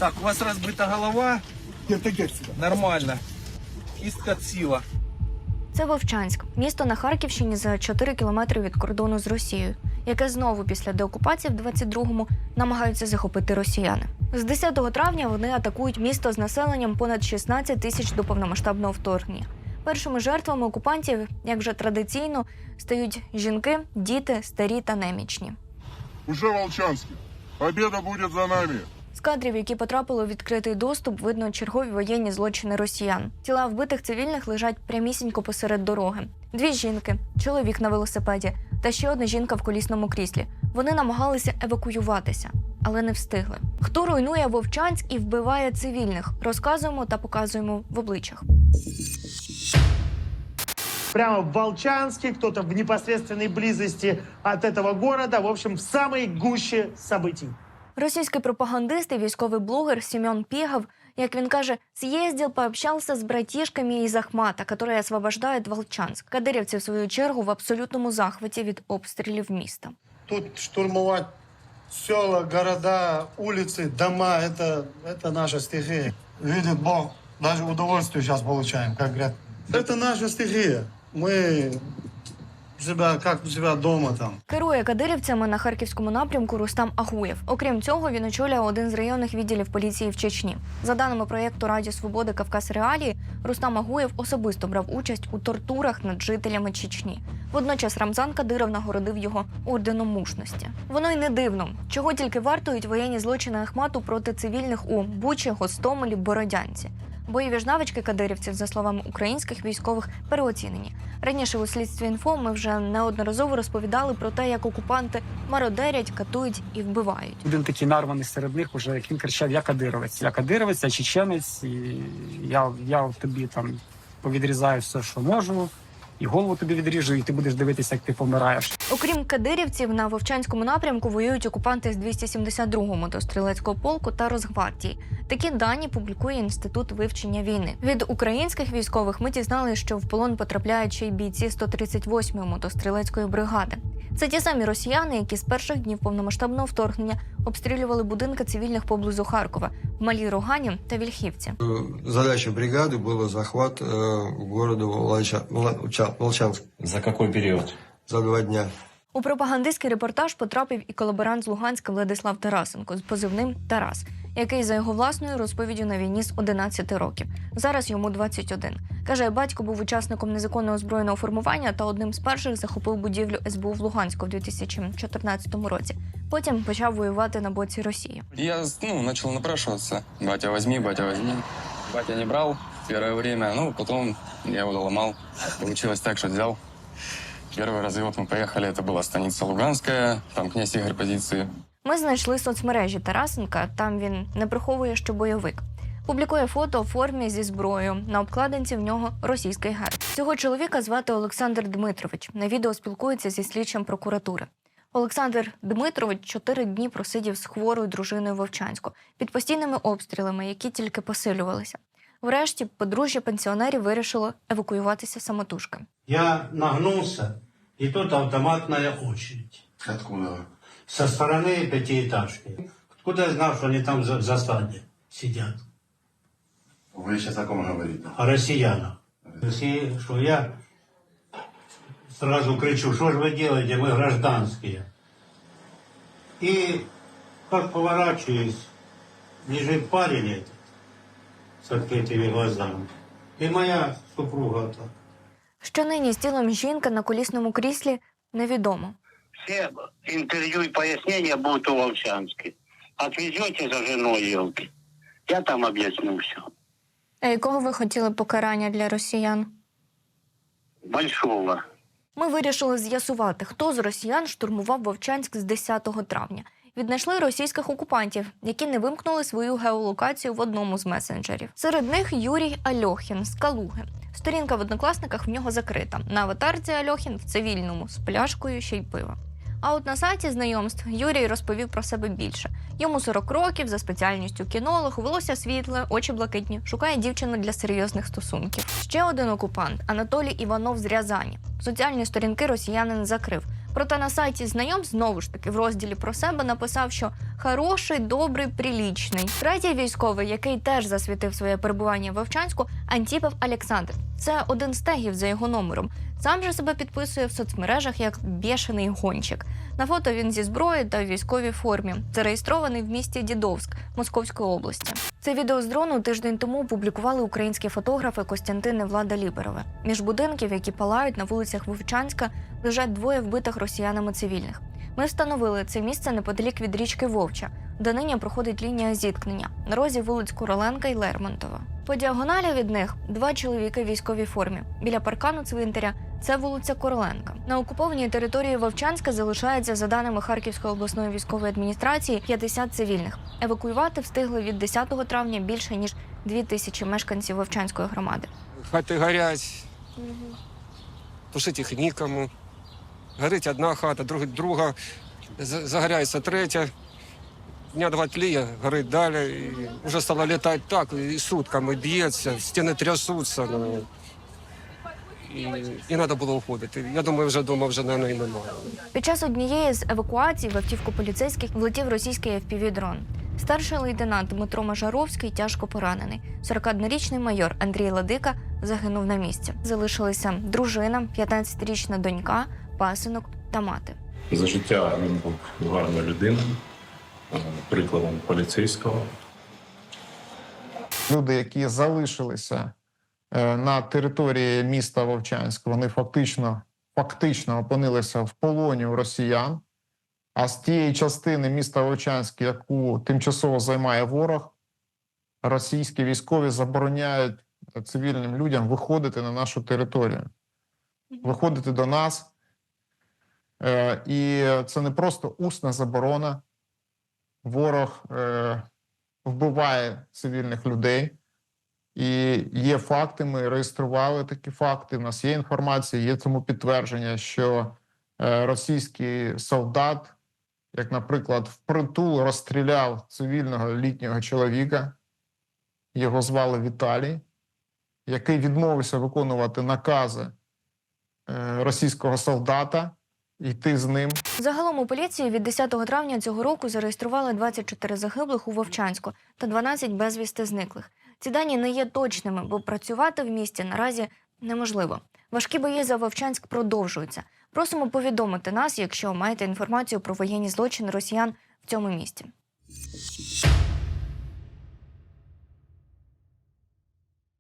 Так, у вас разбита голова. Нормально. Кистка ціла. Це Вовчанськ, місто на Харківщині за 4 кілометри від кордону з Росією, яке знову після деокупації в 22-му намагаються захопити росіяни. З 10 травня вони атакують місто з населенням понад 16 тисяч до повномасштабного вторгнення. Першими жертвами окупантів, як вже традиційно, стають жінки, діти, старі та немічні. Уже Волчанский. Победа будет за нами. З кадрів, які потрапили у відкритий доступ, видно чергові воєнні злочини росіян. Тіла вбитих цивільних лежать прямісінько посеред дороги. Дві жінки, чоловік на велосипеді та ще одна жінка в колісному кріслі. Вони намагалися евакуюватися, але не встигли. Хто руйнує Вовчанськ і вбиває цивільних? Розказуємо та показуємо в обличчях. прямо в Волчанске, кто-то в непосредственной близости от этого города, в общем, в самой гуще событий. Російський пропагандист і військовий блогер Семен Пегов, як він каже, съездил, пообщался з братішками із Ахмата, які освобождають Волчанськ. Кадирівці, в свою чергу, в абсолютному захваті від обстрілів міста. Тут штурмовать села, города, улицы, дома – это, это наша стихия. Видит Бог, даже удовольствие сейчас получаем, как говорят. Это наша стихия. Мы себя, как у дома там. Керує кадирівцями на харківському напрямку Рустам Агуєв. Окрім цього, він очолює один з районних відділів поліції в Чечні. За даними проєкту Радіо Свободи Кавказ Реалії, Рустам Агуєв особисто брав участь у тортурах над жителями Чечні. Водночас Рамзан Кадиров нагородив його орденом мужності. Воно й не дивно, чого тільки вартують воєнні злочини Ахмату проти цивільних у Бучі, Гостомелі, Бородянці. Бойові ж навички кадирівців, за словами українських військових, переоцінені. Раніше у слідстві інфо ми вже неодноразово розповідали про те, як окупанти мародерять, катують і вбивають. Один такий нарваний серед них, уже як він кричав: Я кадировець, я кадировець, я чеченець, і я, я тобі там повідрізаю все, що можу, і голову тобі відріжу, і ти будеш дивитися, як ти помираєш. Окрім кадирівців, на Вовчанському напрямку воюють окупанти з 272-го мотострілецького полку та Росгвардії. Такі дані публікує інститут вивчення війни. Від українських військових ми дізналися, що в полон потрапляють ще й бійці 138-ї мотострілецької бригади. Це ті самі росіяни, які з перших днів повномасштабного вторгнення обстрілювали будинки цивільних поблизу Харкова в Малій Рогані та Вільхівці. Задача бригады была захват э, города Волча- Волча- Волчанск За какой период? за два дня. У пропагандистський репортаж потрапив і колаборант з Луганська Владислав Тарасенко з позивним Тарас, який за його власною розповіддю на війні з 11 років. Зараз йому 21. Каже, батько був учасником незаконного збройного формування та одним з перших захопив будівлю СБУ в Луганську в 2014 році. Потім почав воювати на боці Росії. Я ну, начал напрашиваться. Батя, возьми, батя, возьми. Батя не брал первое время, ну, потом я его ломал. Получилось так, что взял. Первый развод мы поехали, это была станица Луганская, там князь Игорь позиции. Ми знайшли соцмережі Тарасенка. Там він не приховує, що бойовик. Публікує фото у формі зі зброєю. На обкладинці в нього російський герб. Цього чоловіка звати Олександр Дмитрович. На відео спілкується зі слідчим прокуратури. Олександр Дмитрович чотири дні просидів з хворою дружиною в Вовчанську під постійними обстрілами, які тільки посилювалися. Врешті подружжя пенсіонерів вирішило евакуюватися самотужки. Я нагнулся, и тут автоматная очередь Откуда? со стороны пятиэтажки. Откуда я знал, что они там за- в засаде сидят? Вы сейчас о ком говорите? О россиянах. И что я сразу кричу, что же вы делаете, мы гражданские. И как поворачиваюсь, лежит парень этот с открытыми глазами. И моя супруга так. Що нині з тілом жінки на колісному кріслі невідомо. Все интервью и пояснения будут у Волчанске. Отвезете за женой, елки. Я там объясню все. А якого ви хотіли покарання для росіян? Большого. Ми вирішили з'ясувати, хто з росіян штурмував Вовчанськ з 10 травня. Віднайшли російських окупантів, які не вимкнули свою геолокацію в одному з месенджерів. Серед них Юрій Альохін з Калуги. Сторінка в однокласниках в нього закрита. На аватарці Альохін в цивільному з пляшкою ще й пива. А от на сайті знайомств Юрій розповів про себе більше. Йому 40 років за спеціальністю кінолог, волосся світле, очі блакитні, шукає дівчину для серйозних стосунків. Ще один окупант Анатолій Іванов з Рязані. Соціальні сторінки росіянин закрив. Проте на сайті знайом знову ж таки в розділі про себе написав, що Хороший, добрий, прилічний. Третій військовий, який теж засвітив своє перебування в Вовчанську, Антіпов Олександр. Це один з тегів за його номером. Сам же себе підписує в соцмережах як бєшений гонщик. На фото він зі зброєю та в військовій формі, зареєстрований в місті Дідовськ Московської області. Це відео з дрону тиждень тому публікували українські фотографи Костянтин і Влада Ліберове. Між будинків, які палають на вулицях Вовчанська, лежать двоє вбитих росіянами цивільних. Ми встановили це місце неподалік від річки Вовча, де нині проходить лінія зіткнення на розі вулиць Короленка і Лермонтова. По діагоналі від них два чоловіки в військовій формі. Біля паркану цвинтаря це вулиця Короленка. На окупованій території Вовчанська залишається, за даними Харківської обласної військової адміністрації, 50 цивільних. Евакуювати встигли від 10 травня більше ніж 2 тисячі мешканців Вовчанської громади. Хати горять, тушити їх нікому. Горить одна хата, друга, друга загоряється третя. Дня два тліє, горить далі. І вже стало літати так, і сутками б'ється, стіни трясуться. Ну, і, і треба було уходити. Я думаю, вже вдома вже, і немає. Під час однієї з евакуацій в автівку поліцейських влетів російський FPV-дрон. Старший лейтенант Дмитро Мажаровський тяжко поранений. 41-річний майор Андрій Ладика загинув на місці. Залишилися дружина, 15-річна донька, пасинок та мати. За життя він був гарною людиною, е, прикладом поліцейського. люди, які залишилися е, на території міста Вовчанськ, вони фактично, фактично опинилися в полоні у росіян. А з тієї частини міста Вовчанськ, яку тимчасово займає ворог, російські військові забороняють цивільним людям виходити на нашу територію, виходити до нас. Е, І це не просто усна заборона. Ворог е, вбиває цивільних людей. І є факти, ми реєстрували такі факти. У нас є інформація, є цьому підтвердження, що е, російський солдат, як, наприклад, впритул розстріляв цивільного літнього чоловіка, його звали Віталій, який відмовився виконувати накази російського солдата, йти з ним. Загалом у поліції від 10 травня цього року зареєстрували 24 загиблих у Вовчанську та 12 безвісти зниклих. Ці дані не є точними, бо працювати в місті наразі неможливо. Важкі бої за Вовчанськ продовжуються. Просимо повідомити нас, якщо маєте інформацію про воєнні злочини росіян в цьому місті.